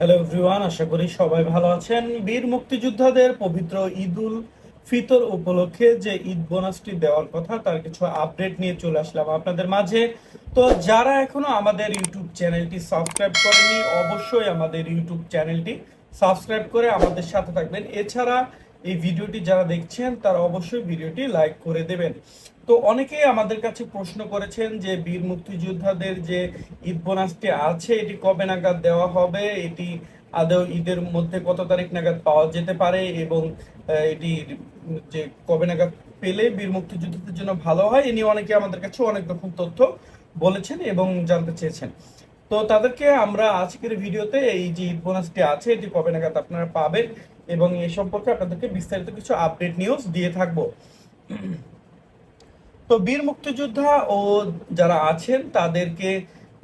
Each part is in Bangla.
হ্যালো এভরিওয়ান আশা করি সবাই ভালো আছেন। বীর মুক্তিযোদ্ধাদের পবিত্র ঈদুল ফিতর উপলক্ষে যে ঈদ বোনাসটি দেওয়ার কথা, তার কিছু আপডেট নিয়ে চলে আসলাম আপনাদের মাঝে। তো যারা এখনও আমাদের ইউটিউব চ্যানেলটি সাবস্ক্রাইব করেনি অবশ্যই আমাদের ইউটিউব চ্যানেলটি সাবস্ক্রাইব করে আমাদের সাথে থাকবেন। এছাড়া এই ভিডিওটি যারা দেখছেন, তারা অবশ্যই ভিডিওটি লাইক করে দেবেন। তো অনেকেই আমাদের কাছে প্রশ্ন করেছেন যে, বীর মুক্তিযোদ্ধাদের যে ঈদ বোনাসটি আছে, এটি কবে নাগাদ দেওয়া হবে? এটি আদৌ ঈদের মধ্যে কত তারিখ নাগাদ পাওয়া যেতে পারে? এবং এটি যে কবে নাগাদ পেলে বীর মুক্তিযোদ্ধাদের জন্য ভালো হয়, এ নিয়ে অনেকে আমাদের কাছে অনেক রকম তথ্য বলেছেন এবং জানতে চেয়েছেন। তো তাদেরকে আমরা আজকের ভিডিওতে এই যে ঈদ বোনাসটি আছে, এটি কবে নাগাদ আপনারা পাবেন? এবং এ সম্পর্কে আপনাদেরকে বিস্তারিত কিছু আপডেট নিউজ দিয়ে থাকব। তো বীর মুক্তিযোদ্ধা ও যারা আছেন, তাদেরকে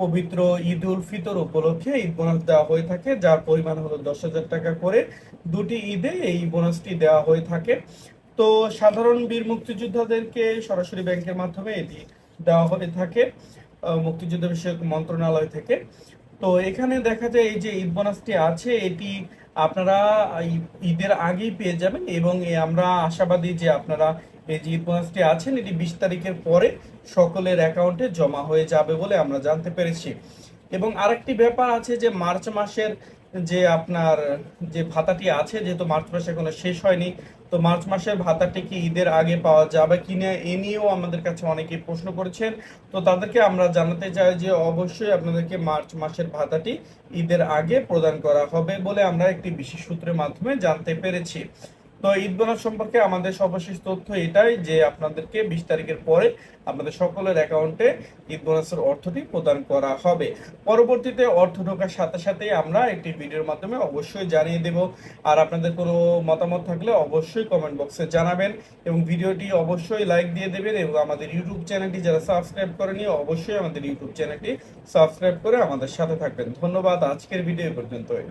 পবিত্র ঈদ উল ফিতর উপলক্ষে ঈদ বোনাস দেওয়া হয়ে থাকে, যার পরিমাণ হলো দশ হাজার টাকা করে। দুটি ঈদে এই বোনাসটি দেওয়া হয়ে থাকে। তো সাধারণ বীর মুক্তিযোদ্ধাদেরকে সরাসরি ব্যাংকের মাধ্যমে এটি দেওয়া হয়ে থাকে মুক্তিযুদ্ধ বিষয়ক মন্ত্রণালয় থেকে। তো এখানে দেখা যায় এই যে ঈদ বোনাসটি আছে, এটি আপনারা ঈদের আগেই পেয়ে যাবেন এবং আমরা আশাবাদী যে আপনারা এই যে ঈদ বোনাসটি আছেন, এটি বিশ তারিখের পরে সকলের অ্যাকাউন্টে জমা হয়ে যাবে বলে আমরা জানতে পেরেছি। এবং আরেকটি ব্যাপার আছে যে মার্চ মাসের যে আপনার যে ভাতাটি আছে, যেহেতু মার্চ মাস এখনও শেষ হয়নি তো মার্চ মাসের ভাতাটি কি ঈদের আগে পাওয়া যাবে কিনা এ নিয়েও আমাদের কাছে অনেকেই প্রশ্ন করেছেন। তো তাদেরকে আমরা জানাতে চাই যে অবশ্যই আপনাদেরকে মার্চ মাসের ভাতাটি ঈদের আগে প্রদান করা হবে বলে আমরা একটি বিশেষ সূত্রের মাধ্যমে জানতে পেরেছি। তো ঈদ বোনাস সম্পর্কে আমাদের সর্বশেষ তথ্য এটাই যে আপনাদেরকে বিশ তারিখের পরে আপনাদের সকলের অ্যাকাউন্টে ঈদ বোনাসের অর্থটি প্রদান করা হবে। পরবর্তীতে অর্থ ঢোকার সাথে সাথে আমরা একটি ভিডিওর মাধ্যমে অবশ্যই জানিয়ে দেব। আর আপনাদের কোনো মতামত থাকলে অবশ্যই কমেন্ট বক্সে জানাবেন এবং ভিডিওটি অবশ্যই লাইক দিয়ে দেবেন এবং আমাদের ইউটিউব চ্যানেলটি যারা সাবস্ক্রাইব করেনি অবশ্যই আমাদের ইউটিউব চ্যানেলটি সাবস্ক্রাইব করে আমাদের সাথে থাকবেন। ধন্যবাদ, আজকের ভিডিও এ পর্যন্তই।